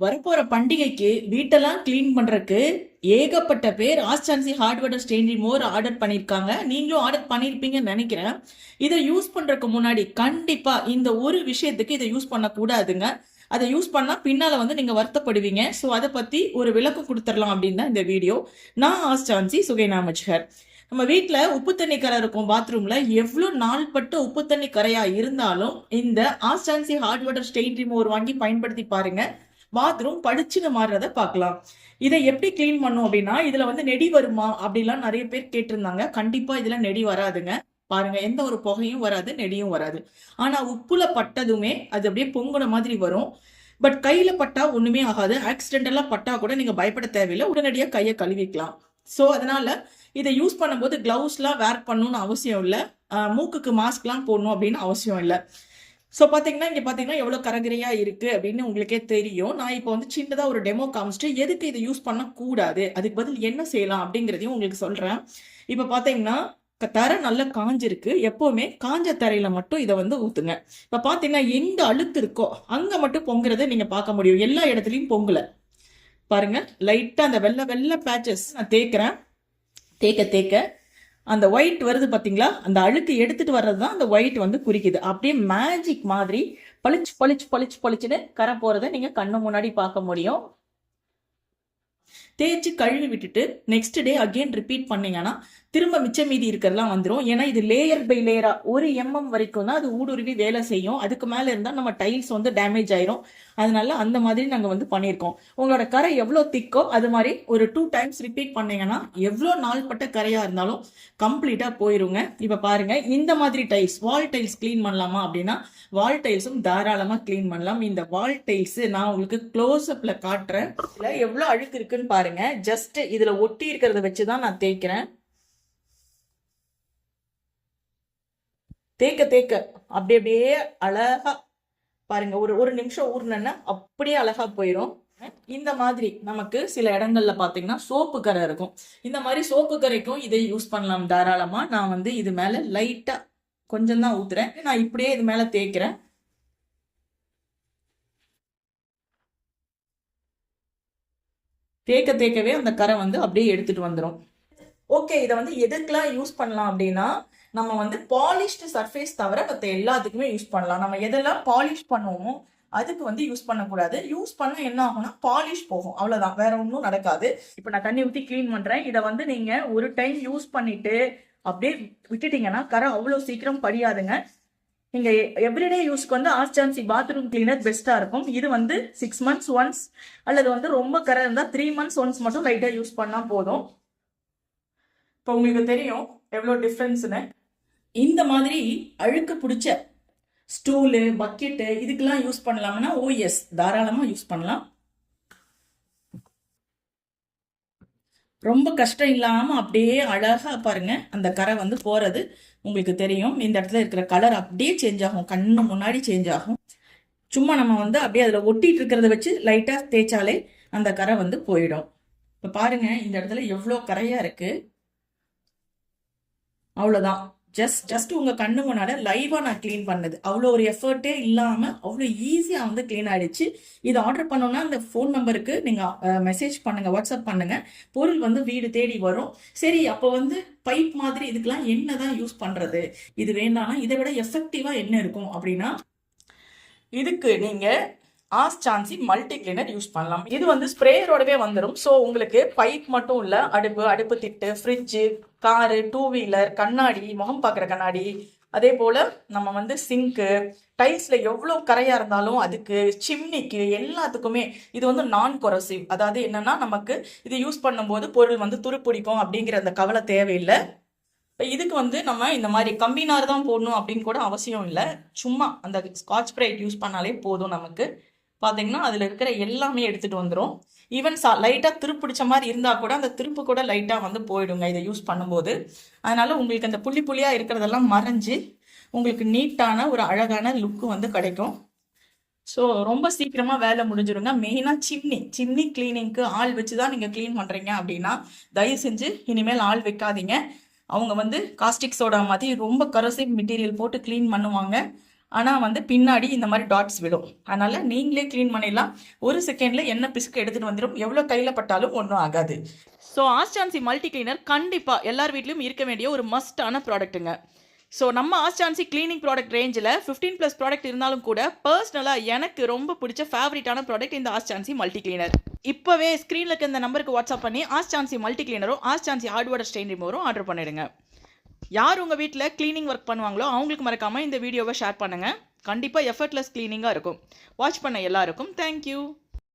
வரப்போற பண்டிகைக்கு வீட்டெல்லாம் க்ளீன் பண்றதுக்கு ஏகப்பட்ட பேர் ஆஸ்டான்சி ஹார்ட்வேர் ஸ்டெயின் மோர் ஆர்டர் பண்ணியிருக்காங்க நீங்களும் ஆர்டர் பண்ணியிருப்பீங்கன்னு நினைக்கிறேன். இதை யூஸ் பண்றதுக்கு முன்னாடி கண்டிப்பா இந்த ஒரு விஷயத்துக்கு இதை யூஸ் பண்ணக்கூடாதுங்க. அதை யூஸ் பண்ணால் பின்னால் வந்து நீங்கள் வருத்தப்படுவீங்க. ஸோ அதை பற்றி ஒரு விளக்கம் கொடுத்துடலாம் அப்படின்னு தான் இந்த வீடியோ நான் ஆஸ்டான்சி சுகைனா மச்ஹர் நம்ம வீட்டில் உப்பு தண்ணி கரை இருக்கும் பாத்ரூமில் எவ்வளோ நாள்பட்ட உப்பு தண்ணி கரையாக இருந்தாலும் இந்த ஆஸ்டான்சி ஹார்ட் வாட்டர் ஸ்டெயின் ரிமூவர் வாங்கி பயன்படுத்தி பாருங்கள் பாத்ரூம் படிச்சுன்னு மாறுறத பார்க்கலாம். இதை எப்படி க்ளீன் பண்ணும் அப்படின்னா இதுல வந்து நெடி வருமா அப்படிலாம் நிறைய பேர் கேட்டிருந்தாங்க. கண்டிப்பா இதுல நெடி வராதுங்க. பாருங்க எந்த ஒரு புகையும் வராது நெடியும் வராது. ஆனா உப்புல பட்டதுமே அது அப்படியே பொங்குன மாதிரி வரும். பட் கையில பட்டா ஒண்ணுமே ஆகாது. ஆக்சிடென்டலா பட்டா கூட நீங்க பயப்பட தேவையில்லை. உடனடியாக கையை கழுவிக்கலாம் ஸோ அதனால இதை யூஸ் பண்ணும்போது கிளவுஸ்லாம் வேர் பண்ணணும்னு அவசியம் இல்லை. மூக்குக்கு மாஸ்க்லாம் போடணும் அப்படின்னு அவசியம் இல்லை. ஸோ பார்த்தீங்கன்னா இங்கே பார்த்தீங்கன்னா எவ்வளோ கரகரையா இருக்குது அப்படின்னு உங்களுக்கே தெரியும். நான் இப்போ வந்து சின்னதாக ஒரு டெமோ காமிச்சிட்டு எதுக்கு இதை யூஸ் பண்ணக்கூடாது? அதுக்கு பதில் என்ன செய்யலாம் அப்படிங்கிறதையும் உங்களுக்கு சொல்கிறேன் இப்போ பார்த்தீங்கன்னா க- தரை நல்லா காஞ்சிருக்கு. எப்போவுமே காஞ்ச தரையில மட்டும் இதை வந்து ஊத்துங்க. இப்போ பார்த்தீங்கன்னா எங்க அழுக்கு இருக்கோ அங்கே மட்டும் பொங்குறதை நீங்கள் பார்க்க முடியும். எல்லா இடத்துலையும் பொங்கலை. பாருங்க லைட்டாக அந்த வெள்ளை வெள்ளை பேச்சஸ் நான் தேய்க்கிறேன். தேக்க தேக்க அந்த ஒயிட் வருது பாத்தீங்களா? அந்த அழுக்கு எடுத்துட்டு வர்றது தான் அந்த ஒயிட் வந்து குறிக்குது. அப்படியே மேஜிக் மாதிரி பளிச்சு பளிச்சு பளிச்சு பளிச்சுன்னு கரை போறதை நீங்க கண்ணு முன்னாடி பார்க்க முடியும். தேய்ச்சி கழுவி விட்டுட்டு நெக்ஸ்ட் டே அகைன் ரிப்பீட் பண்ணீங்கன்னா திரும்ப மிச்சம் மீதி இருக்கிறதெல்லாம் வந்துடும் ஏன்னா இது லேயர் பை லேயரா ஒரு எம்எம் வரைக்கும் தான் அது ஊடுருவி வேலை செய்யும். அதுக்கு மேல இருந்தா நம்ம டைல்ஸ் வந்து டேமேஜ் ஆயிரும். அதனால அந்த மாதிரி நாங்க வந்து பண்ணியிருக்கோம். உங்களோட கரை எவ்வளோ திக்கோ அது மாதிரி ஒரு டூ டைம்ஸ் ரிப்பீட் பண்ணீங்கன்னா எவ்வளோ நாள்பட்ட கரையா இருந்தாலும் கம்ப்ளீட்டா போயிருங்க. இப்ப பாருங்க இந்த மாதிரி டைல்ஸ் வால் டைல்ஸ் க்ளீன் பண்ணலாமா அப்படின்னா வால் டைல்ஸும் தாராளமா க்ளீன் பண்ணலாம். இந்த வால் டைல்ஸ் நான் உங்களுக்கு க்ளோஸ் அப்ல காட்டுறேன். இதுல எவ்வளவு அழுக்கு இருக்குன்னு பாருங்க. ஜஸ்ட் இதுல ஒட்டி இருக்கிறத வச்சு தான் நான் தேய்க்கிறேன். தேக்க தேக்க. அப்படி அப்படியே அழகா பாருங்க. ஒரு ஒரு நிமிஷம் ஊறினன்னா அப்படியே அழகா போயிடும் இந்த மாதிரி நமக்கு சில இடங்கள்ல பாத்தீங்கன்னா சோப்பு கரை இருக்கும். இந்த மாதிரி சோப்பு கரைக்கும் இதை யூஸ் பண்ணலாம் தாராளமா. நான் வந்து இது மேல லைட்டா கொஞ்சம் தான் ஊத்துறேன். நான் இப்படியே இது மேல தேய்க்கிறேன். தேக்க தேக்கவே அந்த கரை வந்து அப்படியே எடுத்துட்டு வந்துடும் ஓகே இதை வந்து எதுக்கெல்லாம் யூஸ் பண்ணலாம் அப்படின்னா நம்ம வந்து பாலிஷ்டு சர்ஃபேஸ் தவிர மற்ற எல்லாத்துக்குமே யூஸ் பண்ணலாம். நம்ம எதெல்லாம் பாலிஷ் பண்ணுவோமோ அதுக்கு வந்து யூஸ் பண்ணக்கூடாது. யூஸ் பண்ண என்ன ஆகும்னா பாலிஷ் போகும். அவ்வளோதான் வேற ஒன்றும் நடக்காது. இப்போ நான் தண்ணி ஊற்றி க்ளீன் பண்ணுறேன் இதை வந்து நீங்கள் ஒரு டைம் யூஸ் பண்ணிட்டு அப்படியே விட்டுட்டீங்கன்னா கரை அவ்வளோ சீக்கிரம் படியாதுங்க. நீங்க எவ்ரிடே யூஸ்க்கு வந்து ஆஸ்டான்சி பாத்ரூம் கிளீனர் பெஸ்டா இருக்கும். இது வந்து சிக்ஸ் மந்த்ஸ் ஒன்ஸ் அல்லது வந்து ரொம்ப கரை இருந்தால் த்ரீ மந்த்ஸ் ஒன்ஸ் மட்டும் லைட்டாக யூஸ் பண்ணால் போதும். இப்போ உங்களுக்கு தெரியும் எவ்வளோ டிஃப்ரென்ஸ்னு இந்த மாதிரி அழுக்கு பிடிச்ச ஸ்டூலு பக்கெட்டு இதுக்கெல்லாம் யூஸ் பண்ணலாம்னா ஓஎஸ் தாராளமாக யூஸ் பண்ணலாம். ரொம்ப கஷ்டம் இல்லாமல் அப்படியே அழகாக பாருங்கள் அந்த கரை வந்து போகிறது உங்களுக்கு தெரியும். இந்த இடத்துல இருக்கிற கலர் அப்படியே சேஞ்ச் ஆகும் கண்ணு முன்னாடி சேஞ்ச் ஆகும். சும்மா நம்ம வந்து அப்படியே அதில் ஒட்டிட்டு இருக்கிறத வச்சு லைட்டாக தேய்ச்சாலே அந்த கரை வந்து போயிடும். இப்போ பாருங்கள் இந்த இடத்துல எவ்வளோ கரையாக இருக்குது அவ்வளோதான் ஜஸ்ட் ஜஸ்ட் உங்கள் கண்ணு முன்னால் லைவாக நான் க்ளீன் பண்ணது. அவ்வளோ ஒரு எஃபர்ட்டே இல்லாமல் அவ்வளோ ஈஸியாக வந்து க்ளீன் ஆகிடுச்சு இது ஆர்டர் பண்ணோன்னா அந்த ஃபோன் நம்பருக்கு நீங்கள் மெசேஜ் பண்ணுங்கள் வாட்ஸ்அப் பண்ணுங்கள் பொருள் வந்து வீடு தேடி வரும். சரி அப்போ வந்து பைப் மாதிரி இதுக்கெல்லாம் என்னதான் யூஸ் பண்ணுறது இது வேண்டாம்னா இதை விட எஃபெக்டிவாக என்ன இருக்கும் அப்படின்னா இதுக்கு நீங்கள் ஆஸ் சான்சி மல்டி கிளீனர் யூஸ் பண்ணலாம். இது வந்து ஸ்ப்ரேயரோடவே வந்துடும் ஸோ உங்களுக்கு பைப் மட்டும் இல்லை அடுப்பு அடுப்பு திட்டு ஃப்ரிட்ஜு காரு டூ வீலர் கண்ணாடி முகம் பார்க்குற கண்ணாடி அதே போல் நம்ம வந்து சிங்க்கு டைல்ஸில் எவ்வளோ கரையாக இருந்தாலும் அதுக்கு சிம்னிக்கு எல்லாத்துக்குமே இது வந்து நான் கொரசிவ் அதாவது என்னென்னா நமக்கு இது யூஸ் பண்ணும்போது பொருள் வந்து துருப்பிடிக்கும் அப்படிங்கிற அந்த கவலை தேவையில்லை. இப்போ இதுக்கு வந்து நம்ம இந்த மாதிரி கம்பினார் தான் போடணும் அப்படின்னு கூட அவசியம் இல்லை. சும்மா அந்த ஸ்காட்ச் பிரைட் யூஸ் பண்ணாலே போதும் நமக்கு. பார்த்தீங்கன்னா அதில் இருக்கிற எல்லாமே எடுத்துகிட்டு வந்துடும் ஈவன் சா லைட்டாக திருப்பிடிச்ச மாதிரி இருந்தால் கூட அந்த திருப்பு கூட லைட்டாக வந்து போயிடுங்க இதை யூஸ் பண்ணும்போது. அதனால் உங்களுக்கு அந்த புள்ளி புள்ளியாக இருக்கிறதெல்லாம் மறைஞ்சு உங்களுக்கு நீட்டான ஒரு அழகான லுக்கு வந்து கிடைக்கும். ஸோ ரொம்ப சீக்கிரமாக வேலை முடிஞ்சிருங்க. மெயினாக சிம்னி சிம்னி கிளீனிங்க்கு ஆள் வச்சு தான் நீங்கள் க்ளீன் பண்ணுறீங்க அப்படின்னா தயவு செஞ்சு இனிமேல் ஆள் வைக்காதீங்க. அவங்க வந்து காஸ்டிக் சோடா மாதிரி ரொம்ப கரோசிவ் மெட்டீரியல் போட்டு க்ளீன் பண்ணுவாங்க. ஆனால் வந்து பின்னாடி இந்த மாதிரி டாட்ஸ் விடும் அதனால் நீங்களே க்ளீன் பண்ணிடலாம். ஒரு செகண்டில் என்ன பிசுக்கு எடுத்துகிட்டு வந்துடும் எவ்வளோ கையில் பட்டாலும் ஒன்றும் ஆகாது. ஸோ ஆஸ்டான்சி மல்டி கிளீனர் கண்டிப்பாக எல்லார் வீட்லேயும் இருக்க வேண்டிய ஒரு மஸ்டான ப்ராடக்ட்டுங்க ஸோ நம்ம ஆஸ்டான்சி க்ளீனிங் ப்ராடக்ட் ரேஞ்சில் ஃபிஃப்டீன் ப்ளஸ் ப்ராடக்ட் இருந்தாலும் கூட பர்சனலாக எனக்கு ரொம்ப பிடிச்ச ஃபேவரட்டான ப்ராடக்ட் இந்த ஆஸ்டான்சி மல்டி கிளீனர் இப்போவே ஸ்க்ரீனில் இருக்க இந்த நம்பருக்கு வாட்ஸ்அப் பண்ணி ஆஸ்டான்சி மல்டி கிளீனரும் ஆஸ்டான்சி ஹார்ட்வேர் ஸ்டெயின் ரிமூவரும் ஆர்டர் பண்ணிடுங்க. யார் உங்கள் வீட்டில் க்ளீனிங் ஒர்க் பண்ணுவாங்களோ அவங்களுக்கு மறக்காமல் இந்த வீடியோவை ஷேர் பண்ணுங்கள் கண்டிப்பாக எஃபர்ட்லெஸ் க்ளீனிங்காக இருக்கும். வாட்ச் பண்ண எல்லாருக்கும். தேங்க்யூ